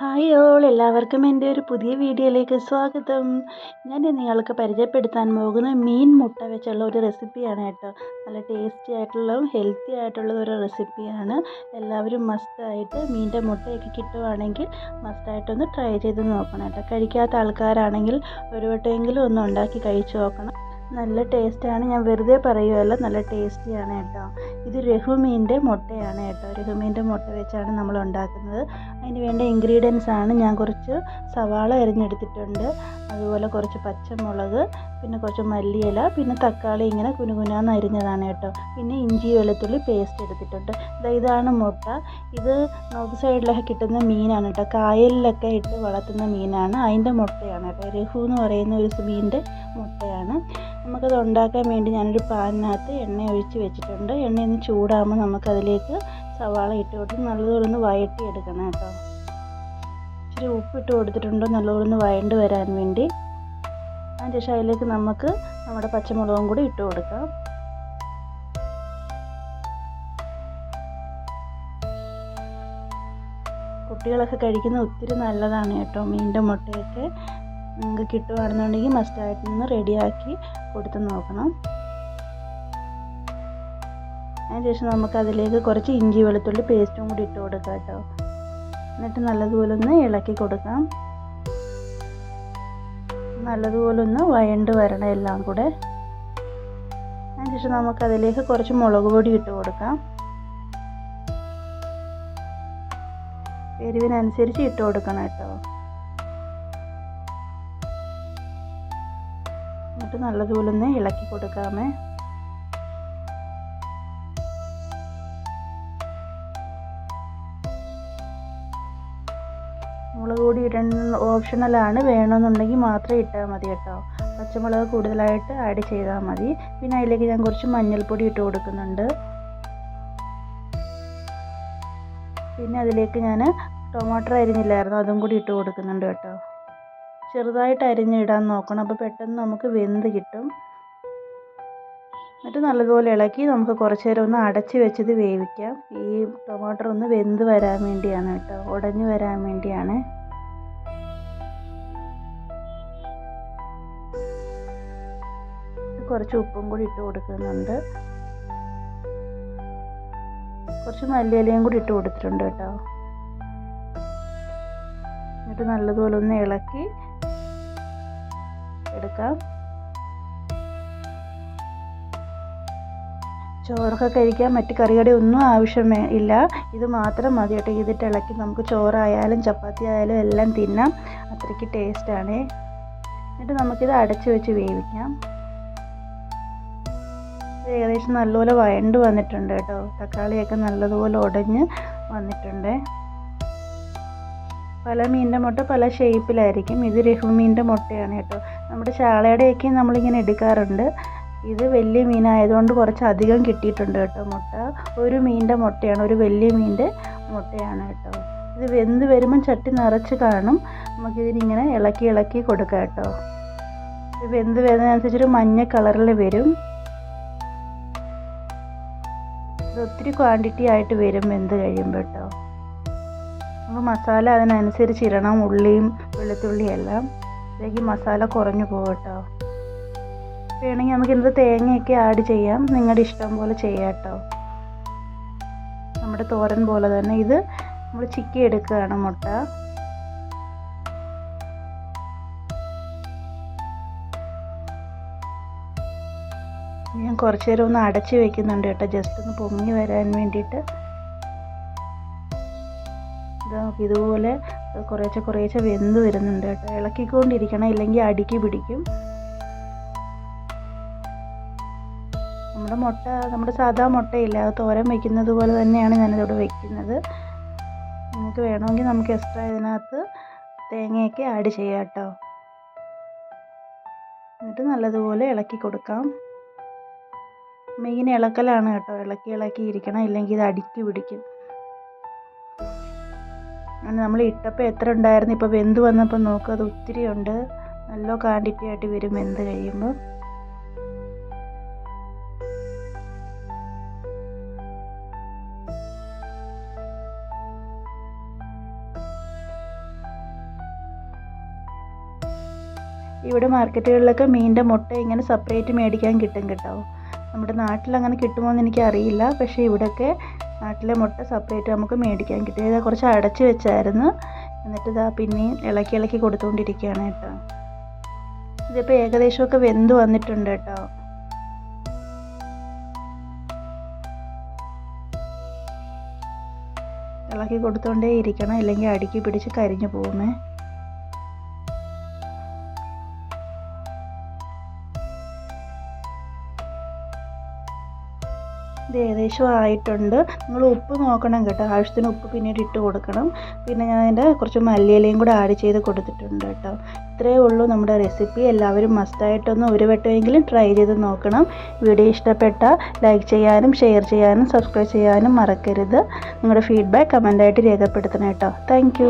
Hi all എല്ലാവർക്കും എന്റെ ഒരു പുതിയ വീഡിയോയിലേക്ക് സ്വാഗതം. ഞാൻ നിങ്ങൾക്ക് പരിചയപ്പെടുത്താൻ പോകുന്ന മീൻ മുട്ട വെച്ചുള്ള ഒരു റെസിപ്പിയാണ് കേട്ടോ. നല്ല ടേസ്റ്റി ആയിട്ടുള്ളതും ഹെൽത്തി ആയിട്ടുള്ള ഒരു റെസിപ്പിയാണ് എല്ലാവരും മസ്റ്റായിട്ട് മീന്റെ മുട്ടയൊക്കെ കിട്ടുവാണെങ്കിൽ മസ്റ്റായിട്ടൊന്ന് ട്രൈ ചെയ്ത് നോക്കണം കേട്ടോ. കഴിക്കാത്ത ആൾക്കാരാണെങ്കിൽ ഒരു വട്ടമെങ്കിലും ഒന്ന് ഉണ്ടാക്കി കഴിച്ചു നോക്കണം. നല്ല ടേസ്റ്റാണ്. ഞാൻ വെറുതെ പറയുകയല്ല നല്ല ടേസ്റ്റിയാണ് കേട്ടോ. ഇത് രഹുമീന്റെ മുട്ടയാണ് കേട്ടോ. രഹുമീന്റെ മുട്ട വെച്ചാണ് നമ്മൾ ഉണ്ടാക്കുന്നത്. അതിന് വേണ്ട ഇൻഗ്രീഡിയൻസ് ആണ്. ഞാൻ കുറച്ച് സവാള അരിഞ്ഞെടുത്തിട്ടുണ്ട്. അതുപോലെ കുറച്ച് പച്ചമുളക് പിന്നെ കുറച്ച് മല്ലിയില പിന്നെ തക്കാളി ഇങ്ങനെ കുനുകുനാന്ന് അരിഞ്ഞതാണ് കേട്ടോ. പിന്നെ ഇഞ്ചി വെളുത്തുള്ളി പേസ്റ്റ് എടുത്തിട്ടുണ്ട്. ഇതാണ് മുട്ട. ഇത് നോർത്ത് സൈഡിലൊക്കെ കിട്ടുന്ന മീനാണ് കേട്ടോ. കായലിലൊക്കെ ഇട്ട് വളർത്തുന്ന മീനാണ്. അതിന്റെ മുട്ടയാണ് കേട്ടോ. രഹു എന്ന് പറയുന്ന ഒരു മീനിന്റെ മുട്ടയാണ്. നമുക്കത് ഉണ്ടാക്കാൻ വേണ്ടി ഞാനൊരു പാനിനകത്ത് എണ്ണ ഒഴിച്ച് വെച്ചിട്ടുണ്ട്. എണ്ണ ഒന്ന് ചൂടാകുമ്പോൾ നമുക്കതിലേക്ക് സവാള ഇട്ട് കൊടുത്ത് നല്ലതുപോലെ ഒന്ന് വഴറ്റി എടുക്കണം കേട്ടോ. ഇച്ചിരി ഉപ്പിട്ട് കൊടുത്തിട്ടുണ്ട് നല്ലതുപോലെ ഒന്ന് വഴണ്ട് വരാൻ വേണ്ടി. അതിനുശേഷം അതിലേക്ക് നമുക്ക് നമ്മുടെ പച്ചമുളകും കൂടി ഇട്ട് കൊടുക്കാം. കുട്ടികളൊക്കെ കഴിക്കുന്നത് ഒത്തിരി നല്ലതാണ് കേട്ടോ മീന്റെ മുട്ടയൊക്കെ. നിങ്ങൾക്ക് കിട്ടുകയാണെന്നുണ്ടെങ്കിൽ മസ്റ്റായിട്ട് നിന്ന് റെഡിയാക്കി കൊടുത്ത് നോക്കണം. അതിനുശേഷം നമുക്ക് അതിലേക്ക് കുറച്ച് ഇഞ്ചി വെളുത്തുള്ളി പേസ്റ്റും കൂടി ഇട്ട് കൊടുക്കാം കേട്ടോ. എന്നിട്ട് നല്ലതുപോലെ ഒന്ന് ഇളക്കി കൊടുക്കാം. നല്ലതുപോലെ ഒന്ന് വയണ്ട് വരണം എല്ലാം കൂടെ. അതിനുശേഷം നമുക്ക് അതിലേക്ക് കുറച്ച് മുളക് പൊടി ഇട്ട് കൊടുക്കാം. എരിവിനനുസരിച്ച് ഇട്ട് കൊടുക്കണം കേട്ടോ. നല്ലതുപോലെ ഒന്ന് ഇളക്കി കൊടുക്കാമേ. മുളക് പൊടി ഇടുന്ന ഓപ്ഷണലാണ് വേണമെന്നുണ്ടെങ്കിൽ മാത്രം ഇട്ടാൽ മതി കേട്ടോ. പച്ചമുളക് കൂടുതലായിട്ട് ആഡ് ചെയ്താൽ മതി. പിന്നെ അതിലേക്ക് ഞാൻ കുറച്ച് മഞ്ഞൾപ്പൊടി ഇട്ട് കൊടുക്കുന്നുണ്ട്. പിന്നെ അതിലേക്ക് ഞാൻ ടൊമാറ്റോ അരിഞ്ഞില്ലായിരുന്നു അതും കൂടി ഇട്ട് കൊടുക്കുന്നുണ്ട് കേട്ടോ. ചെറുതായിട്ട് അരിഞ്ഞിടാൻ നോക്കണം. അപ്പോൾ പെട്ടെന്ന് നമുക്ക് വെന്ത് കിട്ടും. എന്നിട്ട് നല്ലതുപോലെ ഇളക്കി നമുക്ക് കുറച്ച് നേരം ഒന്ന് അടച്ച് വെച്ചത് വേവിക്കാം. ഈ ടൊമാറ്റോ ഒന്ന് വെന്ത് വരാൻ വേണ്ടിയാണ് കേട്ടോ. ഉടഞ്ഞു വരാൻ വേണ്ടിയാണ്. കുറച്ച് ഉപ്പും കൂടി ഇട്ട് കൊടുക്കുന്നുണ്ട്. കുറച്ച് മല്ലിയിലയും കൂടി ഇട്ട് കൊടുത്തിട്ടുണ്ട് കേട്ടോ. എന്നിട്ട് നല്ലതുപോലെ ഒന്ന് ഇളക്കി എടുക്കാം. ചോറൊക്കെ കഴിക്കാൻ മറ്റ് കറികടി ഒന്നും ആവശ്യമേ ഇല്ല. ഇത് മാത്രം മതി കേട്ടോ. ഇതിട്ട് ഇളക്കി നമുക്ക് ചോറായാലും ചപ്പാത്തി ആയാലും എല്ലാം തിന്നാം. അത്രയ്ക്ക് ടേസ്റ്റാണ് എന്നിട്ട് നമുക്കിത് അടച്ചു വെച്ച് വേവിക്കാം. ഏകദേശം നല്ലപോലെ വയണ്ട് വന്നിട്ടുണ്ട് കേട്ടോ. തക്കാളിയൊക്കെ നല്ലതുപോലെ ഉടഞ്ഞ് വന്നിട്ടുണ്ട്. പല മീനിന്റെ മുട്ട പല ഷേപ്പിലായിരിക്കും ഇത് രഹുമീന്റെ മുട്ടയാണ് കേട്ടോ. നമ്മുടെ ചാളയുടെയൊക്കെ നമ്മളിങ്ങനെ എടുക്കാറുണ്ട്. ഇത് വലിയ മീനായതുകൊണ്ട് കുറച്ച് അധികം കിട്ടിയിട്ടുണ്ട് കേട്ടോ മുട്ട. ഒരു മീനിന്റെ മുട്ടയാണ് ഒരു വലിയ മീനിന്റെ മുട്ടയാണ് കേട്ടോ. ഇത് വെന്ത് വരുമ്പം ചട്ടി നിറച്ച് കാണും. നമുക്കിതിനിങ്ങനെ ഇളക്കി ഇളക്കി കൊടുക്കാം കേട്ടോ. ഇത് വെന്ത് വരുന്നതനുസരിച്ചൊരു മഞ്ഞ കളറിൽ വരും. ഇത് ഒത്തിരി ക്വാണ്ടിറ്റി ആയിട്ട് വരും വെന്ത് കഴിയുമ്പോൾ കേട്ടോ. നമ്മൾ മസാല അതിനനുസരിച്ച് ഇടണം ഉള്ളിയും വെളുത്തുള്ളിയും എല്ലാം. ഇതിലേക്ക് മസാല കുറഞ്ഞു പോകും കേട്ടോ വേണമെങ്കിൽ നമുക്ക് എന്ത് തേങ്ങയൊക്കെ ആഡ് ചെയ്യാം. നിങ്ങളുടെ ഇഷ്ടം പോലെ ചെയ്യാം കേട്ടോ. നമ്മുടെ തോരൻ പോലെ തന്നെ ഇത് നമ്മൾ ചിക്കി എടുക്കുകയാണ് മുട്ട. ഞാൻ കുറച്ച് നേരം ഒന്ന് അടച്ച് വെക്കുന്നുണ്ട് കേട്ടോ. ജസ്റ്റ് ഒന്ന് പൊങ്ങി വരാൻ വേണ്ടിയിട്ട്. ഇതുപോലെ കുറേശ്ശെ കുറേശ്ശെ വെന്ത് വരുന്നുണ്ട് കേട്ടോ. ഇളക്കിക്കൊണ്ടിരിക്കണം ഇല്ലെങ്കിൽ അടുക്കി പിടിക്കും. നമ്മുടെ മുട്ട നമ്മുടെ സാധാ മുട്ടയില്ല അത് തോരൻ വയ്ക്കുന്നത് പോലെ തന്നെയാണ് ഞാനിതോടെ വയ്ക്കുന്നത് നിങ്ങൾക്ക് വേണമെങ്കിൽ നമുക്ക് എക്സ്ട്രാ ഇതിനകത്ത് തേങ്ങയൊക്കെ ആഡ് ചെയ്യാം കേട്ടോ. എന്നിട്ട് നല്ലതുപോലെ ഇളക്കി കൊടുക്കാം. മെയിൻ ഇളക്കലാണ് കേട്ടോ. ഇളക്കി ഇളക്കി ഇരിക്കണം ഇല്ലെങ്കിൽ ഇത് അടുക്കി പിടിക്കും. അങ്ങനെ നമ്മൾ ഇട്ടപ്പോൾ എത്ര ഉണ്ടായിരുന്നു? ഇപ്പോൾ വെന്ത് വന്നപ്പോൾ നോക്കുക അത് ഒത്തിരി ഉണ്ട്. നല്ല ക്വാണ്ടിറ്റി ആയിട്ട് വരും വെന്ത് കഴിയുമ്പോൾ. ഇവിടെ മാർക്കറ്റുകളിലൊക്കെ മീനിന്റെ മുട്ട ഇങ്ങനെ സെപ്പറേറ്റ് മേടിക്കാൻ കിട്ടും കേട്ടോ. നമ്മുടെ നാട്ടിൽ അങ്ങനെ കിട്ടുമോ എന്ന് എനിക്കറിയില്ല. പക്ഷേ ഇവിടെയൊക്കെ നാട്ടിലെ മുട്ട സെപ്പറേറ്റ് നമുക്ക് മേടിക്കാൻ കിട്ടി. ഇതാ കുറച്ച് അടച്ച് വെച്ചായിരുന്നു. എന്നിട്ട് ഇതാ പിന്നെയും ഇളക്കി ഇളക്കി കൊടുത്തുകൊണ്ടിരിക്കുകയാണ് കേട്ടോ. ഇതിപ്പോൾ ഏകദേശമൊക്കെ വെന്ത് വന്നിട്ടുണ്ട് കേട്ടോ. ഇളക്കി കൊടുത്തോണ്ടേ ഇരിക്കണം. ഇല്ലെങ്കിൽ അടുക്കി പിടിച്ച് കരിഞ്ഞു പോകുമേ. ഇത് ഏകദേശം ആയിട്ടുണ്ട്. നിങ്ങൾ ഉപ്പ് നോക്കണം കേട്ടോ. ആവശ്യത്തിന് ഉപ്പ് പിന്നീട് ഇട്ട് കൊടുക്കണം. പിന്നെ ഞാൻ അതിന്റെ കുറച്ച് മല്ലിയിലയും കൂടെ ആഡ് ചെയ്ത് കൊടുത്തിട്ടുണ്ട് കേട്ടോ. ഇത്രയേ ഉള്ളൂ നമ്മുടെ റെസിപ്പി. എല്ലാവരും മസ്റ്റായിട്ടൊന്ന് ഒരു വട്ടമെങ്കിലും ട്രൈ ചെയ്ത് നോക്കണം. വീഡിയോ ഇഷ്ടപ്പെട്ട ലൈക്ക് ചെയ്യാനും ഷെയർ ചെയ്യാനും സബ്സ്ക്രൈബ് ചെയ്യാനും മറക്കരുത്. നിങ്ങളുടെ ഫീഡ്ബാക്ക് കമന്റായിട്ട് രേഖപ്പെടുത്തണം കേട്ടോ. താങ്ക്